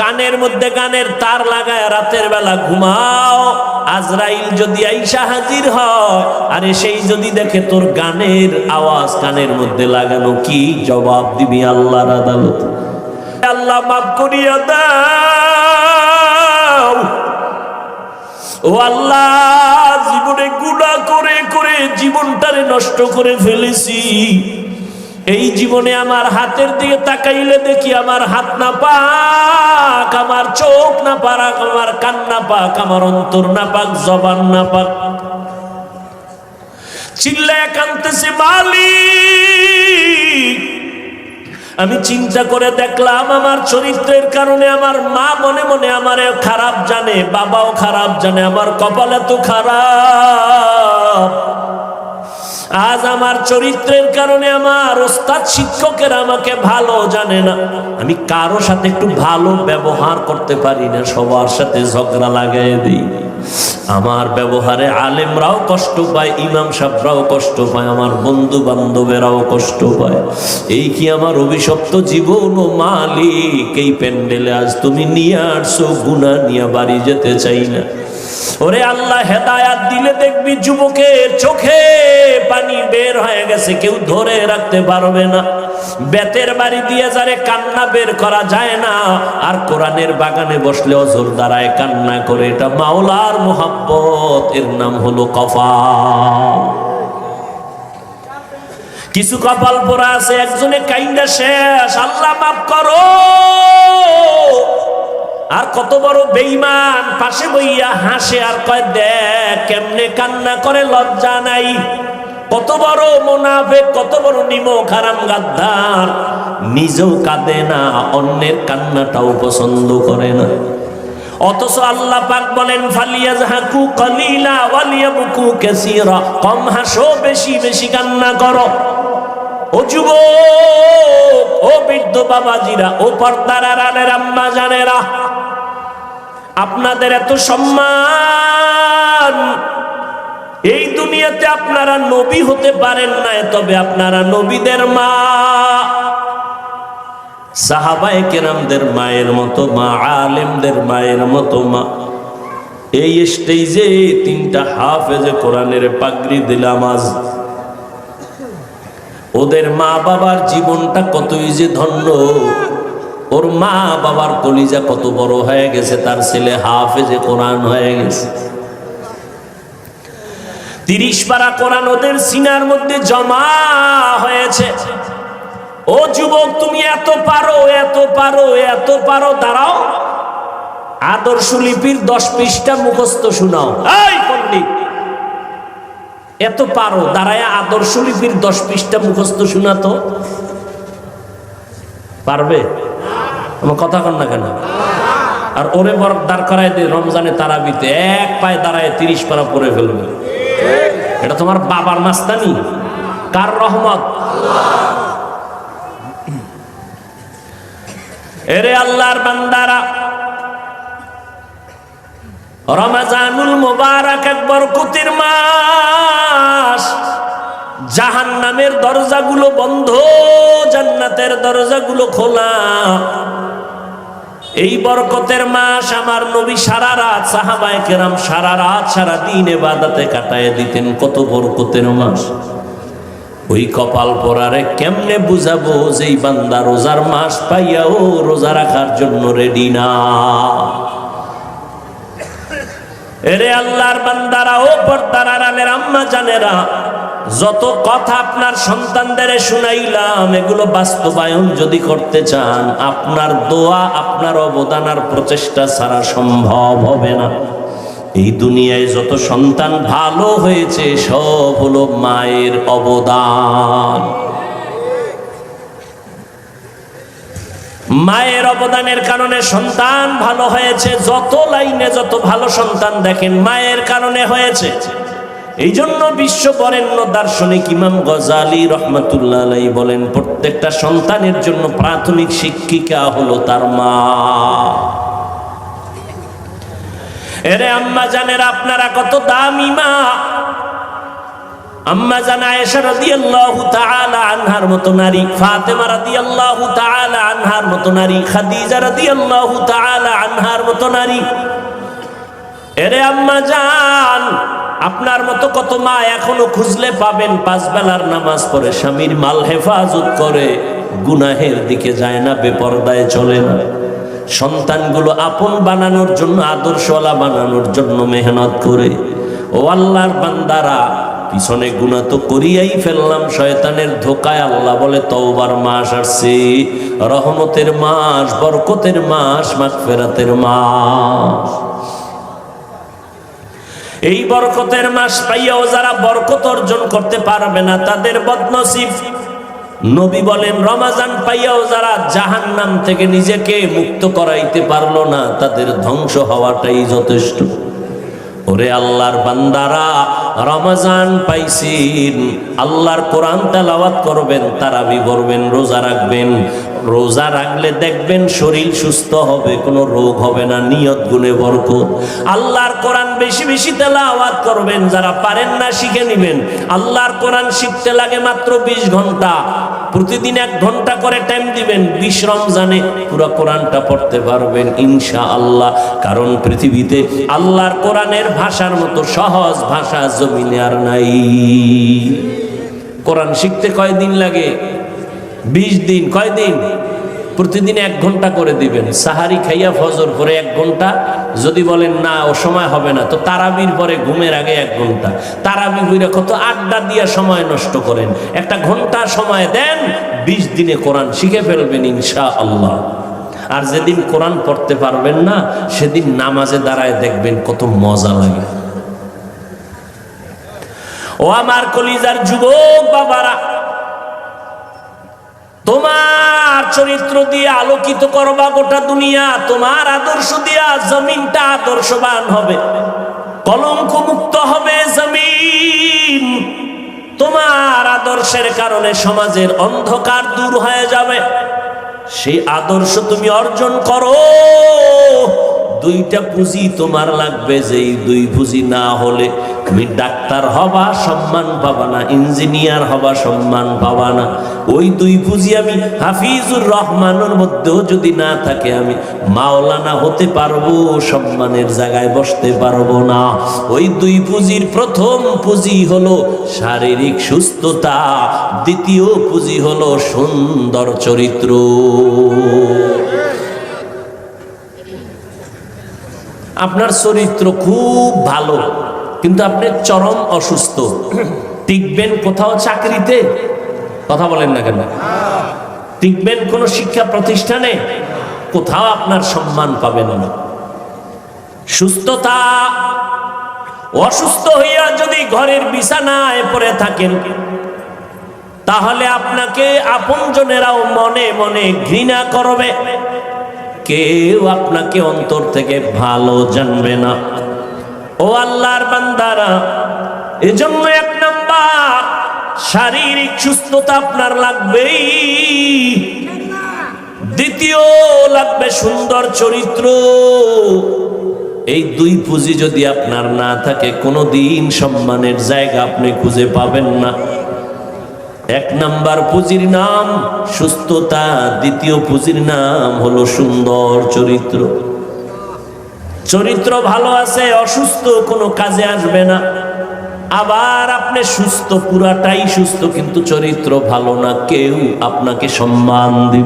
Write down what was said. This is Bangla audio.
কানের মধ্যে কানের তার লাগায় রাতের বেলা ঘুমাও। আজরাইল যদি আইসা হাজির হয়, আরে সেই যদি দেখে তোর গানের আওয়াজ কানের মধ্যে লাগানো, কি জবাব দিবি আল্লাহর আদালত? আল্লাহ মাফ করিয়া দাও। ও আল্লাহ, জীবনে গুণা করে করে জীবনটারে নষ্ট করে ফেলেছি। এই জীবনে আমার হাতের দিকে তাকাইলে দেখি আমার হাত না পাক, আমার চোখ না পারাক, আমার কান না পাক, আমার অন্তর না পাক, জবান না পাক। চিল্লায় কানতেছে মালিক। আমি চিন্তা করে দেখলাম আমার চরিত্রের কারণে আমার মা মনে মনে আমার খারাপ জানে, বাবাও খারাপ জানে, আমার কপাল এত খারাপ। আমার চরিত্রের কারণে আমার ওস্তাদ শিক্ষকের আমাকে ভালো জানে না। আমি কারও সাথে একটু ভালো ব্যবহার করতে পারি না, সবার সাথে ঝগড়া লাগাই দিই। আমার ব্যবহারে আলেমরাও কষ্ট পায়, ইমাম সাহরাও কষ্ট পায়, আমার বন্ধু বান্ধবেরাও কষ্ট পায়। এই কি আমার অভিশপ্ত জীবন ও মালিক? এই প্যান্ডেলে আজ তুমি নিয়ে আসছো গুণা নিয়ে বাড়ি যেতে চাই না। ওরে আল্লাহ হেদায়াত দিলে দেখবি যুবকের চোখে পানি বের হয়ে গেছে, কেউ ধরে রাখতে পারবে না। বেতের বাড়ি দিয়ে যারে কান্না বের করা যায় না, আর কোরআনের বাগানে বসলে অজর দ্বারায় কান্না করে। এটা মাওলার মোহাব্বত, এর নাম হলো কফা কিছু কপাল পরা আছে, একজনে কাইন্দা শেষ, আল্লাহ মাফ করো। আর কত বড় বেইমান পাশে বইয়া হাসে আর কয়, দেখ কেমনে কান্না করে, লজ্জা নাই। কত বড় মোনাফে কত বড় নিমো খারাম গাদ্দার। নিজেও কাঁদে না, অন্যের কান্নাটাও পছন্দ করে না। অথচ আল্লাহ পাক বলেন, ফালিয়াজহাকু কলিলা ওয়ালিয়াবকু কাসীরা। কম হাসো, বেশি বেশি কান্না করো। ও যুবক, ও বৃদ্ধ বাবাজিরা, ও পর্দার আড়ালের আম্মা জানেরা আপনাদের এত সম্মান। এই দুনিয়াতে আপনারা নবী হতে পারেন না তবে আপনারা নবীদের মা। সাহাবায়ে কেরামদের মায়ের মতো মা, আলেমদের মায়ের মতো মা। এই স্টেজে তিনটা হাফেজে কোরআনের পাগড়ি দিলাম আজ। ওদের মা বাবার জীবনটা কতই যে ধন্য। ওর মা বাবার কলিজা কত বড় হয়ে গেছে, তার ছেলে হাফেজে কোরআন হয়ে গেছে। তিরিশ পারা কোরআন ওদের সিনার মধ্যে জমা হয়েছে। ও যুবক, তুমি এত পারো এত পারো এত পারো, দাঁড়াও। আদর্শ লিপির দশ পৃষ্ঠা মুখস্থ শোনাও। এই পণ্ডিত! এত পারো, দাঁড়ায় আদর্শ লিপির দশ পৃষ্ঠা মুখস্থ শোনাতো পারবে? আমার কথা কন না কেন? আর ওরে বর দাঁড় করায় দিয়ে রমজানে তারাবিতে। এক পায়ে দাঁড়ায় তিরিশ পারা পরে ফেলবে। এটা তোমার বাবার মাস্তানি। কার রহমত? এরে আল্লাহর বান্দারা। রমাজানুল মোবারক এক বরকতির মাস। জাহান নামের দরজাগুলো বন্ধ, জান্নাতের দরজাগুলো খোলা। এই বরকতের মাস আমার নবী সারা রাত, সাহাবায় কেরাম সারা রাত, সারা দিন এবাদাতে কাটায় দিতেন। কত বরকতের মাস। ওই কপাল পরারে কেমনে বুঝাবো যে এই বান্দা রোজার মাস পাইয়াও রোজা রাখার জন্য রেডি না। এরে আল্লাহর বান্দারা, ও পর্দার আড়ালের আম্মা জানেরা, যত কথা আপনার সন্তানদের শুনাইলাম, এগুলো বাস্তবায়ন যদি করতে চান, আপনার দোয়া, আপনার অবদান আর প্রচেষ্টা ছাড়া সম্ভব হবে না। এই দুনিয়ায় যত সন্তান ভালো হয়েছে সব হলো মায়ের অবদান। মায়ের অবদানের কারণে সন্তান ভালো হয়েছে, যত লাইনে যত ভালো সন্তান দেখেন মায়ের কারণে হয়েছে। এই জন্য বিশ্ব বরেণ্য দার্শনিক ইমাম গজালি রহমতুল্লাহ আলাই বলেন, প্রত্যেকটা সন্তানের জন্য প্রাথমিক শিক্ষিকা হলো তার মা। এরে আম্মা জানের, আপনারা কত দামি মা। আম্মা জানা আয়েশা রাদিয়াল্লাহু তাআলা আনহার মতো নারী, ফাতেমা রাদিয়াল্লাহু তাআলা আনহার মতো নারী, খাদিজা রাদিয়াল্লাহু তাআলা আনহার মতো নারী। এরে আম্মা জান, আপনার মতো কত মা এখনও খুঁজলে পাবেন পাঁচ বেলার নামাজ পড়ে, স্বামীর মাল হেফাজত করে, গুনাহের দিকে যায় না, বেপরদায় চলে না। সন্তানগুলো আপন বানানোর জন্য, আদর্শওয়ালা বানানোর জন্য মেহনত করে। ও আল্লাহর বান্দারা পিছনে গুণা তো করিয়াই ফেললাম, শয়তানের ধোকায় আল্লাহ বলে, তওবার মাস আসছে, রহমতের মাস, বরকতের মাস, মাগফিরাতের মাস। এই বরকতের মাস পাইয়াও যারা বরকত অর্জন করতে পারবে না, তাদের বদনসিব। নবী বলেন, রমাজান পাইয়াও যারা জাহান নাম থেকে নিজেকে মুক্ত করাইতে পারল না, তাদের ধ্বংস হওয়াটাই যথেষ্ট। ওরে আল্লাহর বান্দারা, রমাজান পাইছেন, আল্লাহর কোরআন তেলাওয়াত করবেন, তারাবি করবেন, রোজা রাখবেন। রোজা রাখলে দেখবেন শরীর সুস্থ হবে, কোনো রোগ হবে না, নিয়ত গুণে বরকত। আল্লাহর কোরআন বেশি বেশি তেলাওয়াত করবেন, যারা পারেন না শিখে নিবেন। আল্লাহর কোরআন শিখতে লাগে মাত্র বিশ ঘণ্টা। প্রতিদিন এক ঘণ্টা করে টাইম দিবেন। বিশ রমজানে পুরো কোরআনটা পড়তে পারবেন ইনশা আল্লাহ কারণ পৃথিবীতে আল্লাহর কোরআনের ভাষার মতো সহজ ভাষা জমিনে আর নাই। কোরআন শিখতে কয়দিন লাগে? বিশ দিন। কয়দিন? প্রতিদিন এক ঘণ্টা করে দিবেন। সাহারি খাইয়া ফজর করে এক ঘণ্টা। যদি বলেন, না, ও সময় হবে না, তো তারাবির পরে ঘুমের আগে এক ঘণ্টা। তারাবি বইরা কত আড্ডা দিয়া সময় নষ্ট করেন। একটা ঘণ্টা সময় দেন, বিশ দিনে কোরআন শিখে ফেলবেন ইনশা আল্লাহ আর যেদিন কোরআন পড়তে পারবেন না, সেদিন নামাজে দাঁড়ায় দেখবেন কত মজা লাগে। ও আমার কলিজার যুবক বাবারা তোমার চরিত্র দিয়ে আলোকিত করবা গোটা দুনিয়া, তোমার আদর্শ দিয়া জমিনটা আদর্শবান হবে কলঙ্ক মুক্ত হবে জমিন। তোমার আদর্শের কারণে সমাজের অন্ধকার দূর হয়ে যাবে। সেই আদর্শ তুমি অর্জন করো। দুইটা পুঁজি তোমার লাগবে, যেই দুই পুঁজি না হলে তুমি ডাক্তার হবা, সম্মান পাবা না, ইঞ্জিনিয়ার হবা, সম্মান পাবা না। ওই দুই পুঁজি আমি হাফিজুর রহমানের মধ্যেও যদি না থাকে, আমি মাওলানা হতে পারব, সম্মানের জায়গায় বসতে পারব না। ওই দুই পুঁজির প্রথম পুঁজি হলো শারীরিক সুস্থতা, দ্বিতীয় পুঁজি হলো সুন্দর চরিত্র। আপনার চরিত্র খুব ভালো, কিন্তু আপনি চরম অসুস্থ। টিকবেন কোথাও চাকরিতে? কথা বলেন না কেন? টিকবেন কোন শিক্ষা প্রতিষ্ঠানে? কোথাও আপনার সম্মান পাবেন না। সুস্থতা, অসুস্থ হইয়া যদি ঘরের বিছানায় পড়ে থাকেন, তাহলে আপনাকে আপনজনেরাও মনে মনে ঘৃণা করবে। কেউ আপনাকে অন্তর থেকে ভালো জানবে না। ও আল্লাহর বান্দারা, এজন্য এক নাম্বার, শারীরিক সুস্থতা আপনার লাগবেই। দ্বিতীয়, লাগবে সুন্দর চরিত্র। এই দুই পুঁজি যদি আপনার না থাকে কোনো দিন সম্মানের জায়গা আপনি খুঁজে পাবেন না। এক নাম্বার পুঁজির নাম, সুস্থতা। দ্বিতীয় পুঁজির নাম হলো সুন্দর চরিত্র। চরিত্র ভালো আছে, অসুস্থ কোনো কাজে আসবে না। আবার আপনি সুস্থ, পুরাটাই সুস্থ, কিন্তু চরিত্র ভালো না, কেউ আপনাকে সম্মান দিবে